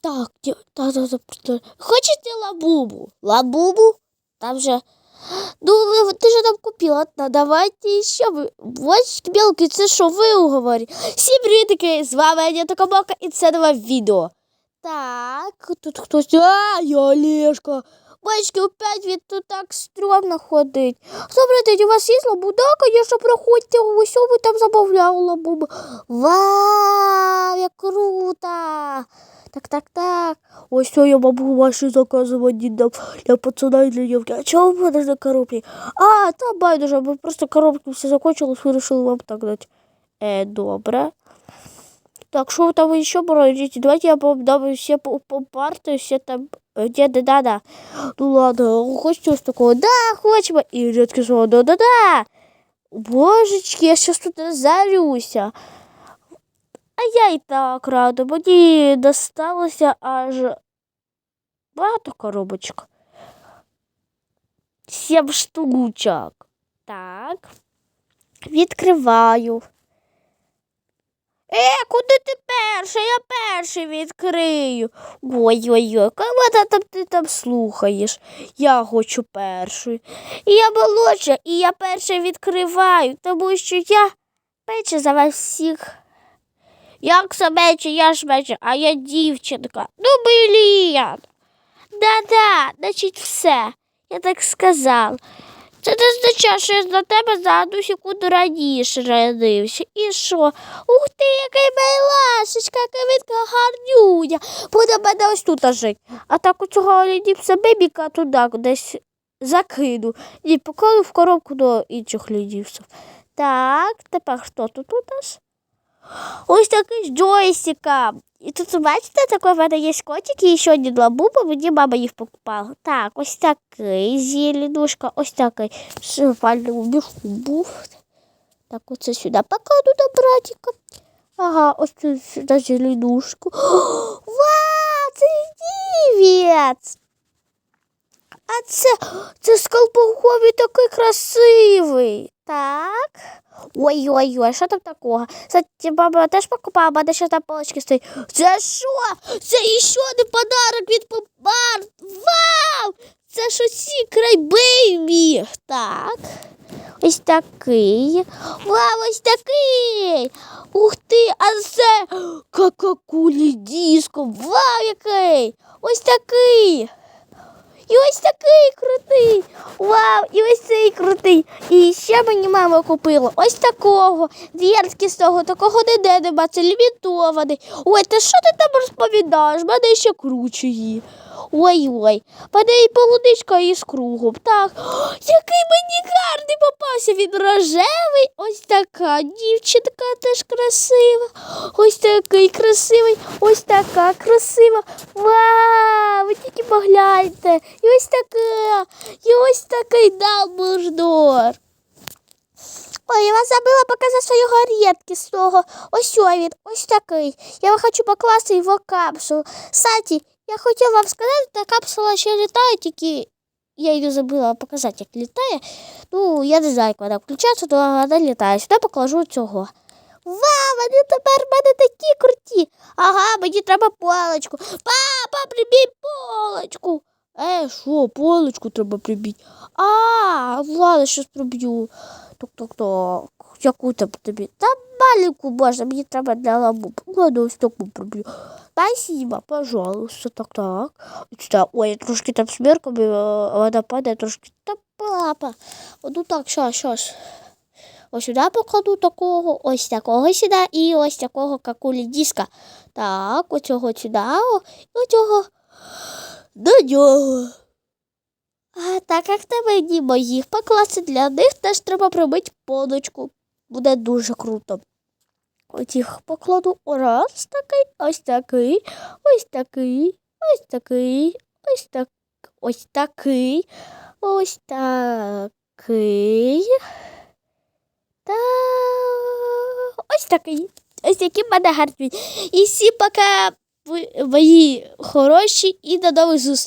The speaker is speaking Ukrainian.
Так, та, та. Хочете лабубу? Лабубу? Там же... Ну, ти же там купила, та давайте ще. ви- білки, це що, ви уговорі? Всім привітки, з вами Аня Комока, і це нове відео. Так, тут хтось... А, я Олешка. Бачки, опять він тут так стрьомно ходить. Добрий у вас є лабуда? Конечно, проходьте, ось ви там замовляли лабубу. Вау, як круто! Так, так, так. Ось я могу ваші заказувати дам для пацана і для дівки. А чого в мене на коробці? А, та байдуже, ми просто коробки всі закончились, вирішили вам так дати. Е, добре. Так, що ви там ще бродите? Давайте я вам дам все по, по парты, все там. Где, да, да, да. Ну ладно, хочете ось такого? Да, хочемо. І дядьки сказали, да, да, да. Божечки, я сейчас тут зарюся. А я і так рада. Мені досталося аж багато коробочок. Сім штучок. Так. Відкриваю. Е, куди ти перший? Я перший відкрию. Ой-ой-ой, кого там ти там слухаєш? Я хочу перший. І я молодша, і я перший відкриваю, тому що я менше за вас всіх. Як це менше, я ж менше, а я дівчинка. Ну, блін. Да-да, значить все. Я так сказав. Це не означає, що я на тебе за одну секунду раніше родився. І що? Ух ти, який милашечка, яка відка гарнюня. Буде мене ось тут жити. А так у цього лідіпса бебіка туди десь закину. І покладу в коробку до інших лідівців. Так, тепер хто тут у нас? Ось такий з джойстиком. І тут, бачите, такий в мене є котик і ще один лабуба, мені мама їх покупала. Так, ось такий зеленушка, ось такий в шифальному мішку був. Так, оце сюди покладу до братика. Ага, ось тут сюди зеленушку. Вау, це дівець! А це, це скалпухові такий красивий. Так. Ой-ой-ой, що там такого? Кстати, баба теж покупала, бо ще там полочки стоїть. Це що? Це ще один подарок від Попар. Вау! Це ж усі крайбейбі. Так. Ось такий. Вау, ось такий. Ух ти, а це какакулі диско. Вау, який! Ось такий. І ось такий крутий. Вау, і ось цей крутий. І ще мені мама купила ось такого. З того, такого ніде нема, це лімітований. Ой, та що ти там розповідаєш? Мене ще круче є. Ой-ой, мене і полуничка із кругом. Так, О, який мені гарний попався. Він рожевий. Ось така дівчинка теж красива. Ось такий красивий, ось така красива. Вау, ви тільки погляньте. І ось така, і ось такий Дамблдор. Ой, я вас забыла гаретки з того. Ось він, ось такий. Я вам хочу покласти його капсулу. Кстати, я хотіла вам сказати, та капсула ще літає, тільки я ее забыла показати, як літає. Ну, я не знаю, як вона включається, то вона літає. Сюди покажу цього. Вау, вони тепер в мене такі круті. Ага, мені треба полочку. Папа, прибій полочку. Е, що, полочку треба прибити. А, ладно, щось проб'ю. Тук-тук-тук. Яку там тобі? Та маленьку можна, мені треба для лабуб. Ладно, ось таку проб'ю. Спасибо, пожалуйста, так, так. Ой, трошки там смірками, а вона падає трошки. Та папа. Ну так, щас, щас. Ось сюди покладу такого, ось такого сюди і ось такого какулі диска. Так, оцього сюди, оцього до нього. А так як тебе ні моїх покласти для них теж треба пробити подочку. Буде дуже круто. Ось їх покладу раз такий, ось такий, ось такий, ось такий, ось так, ось такий, ось такий. Та ось такий. Ось які в мене гарні. І всі пока ви- мої хороші і до нових зустрічей.